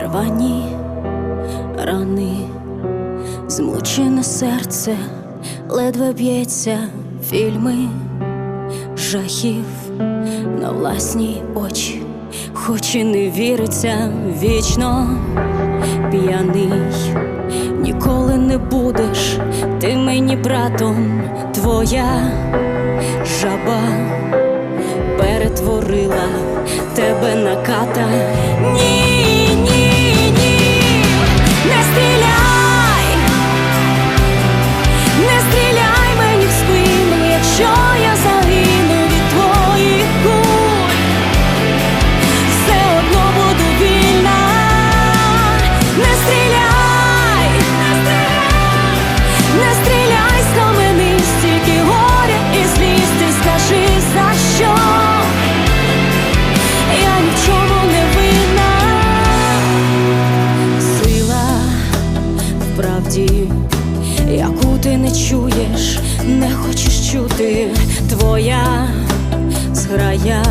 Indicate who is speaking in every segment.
Speaker 1: Рвані рани, змучене серце, ледве б'ється. Фільми жахів на власні очі, хоч і не віриться вічно п'яний, ніколи не будеш мені братом, твоя жаба перетворила тебе на ката. Ні, не чуєш, не хочеш чути, твоя зграя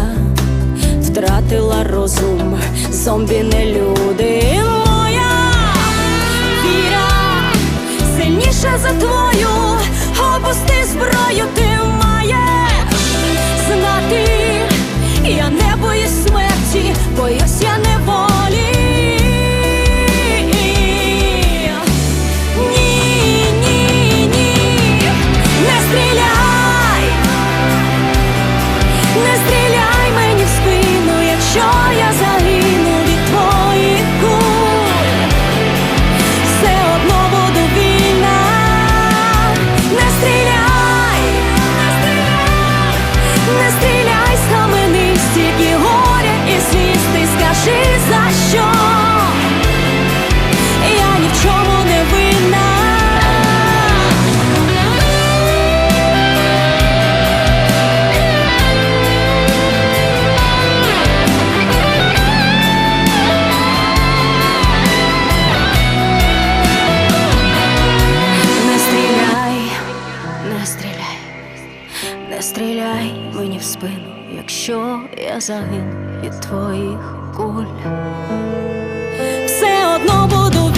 Speaker 1: втратила розум, зомбі не люди. Моя віра сильніша за твою, опусти зброю, ти не стріляй мені в спину, якщо я загину від твоїх куль. Все одно буду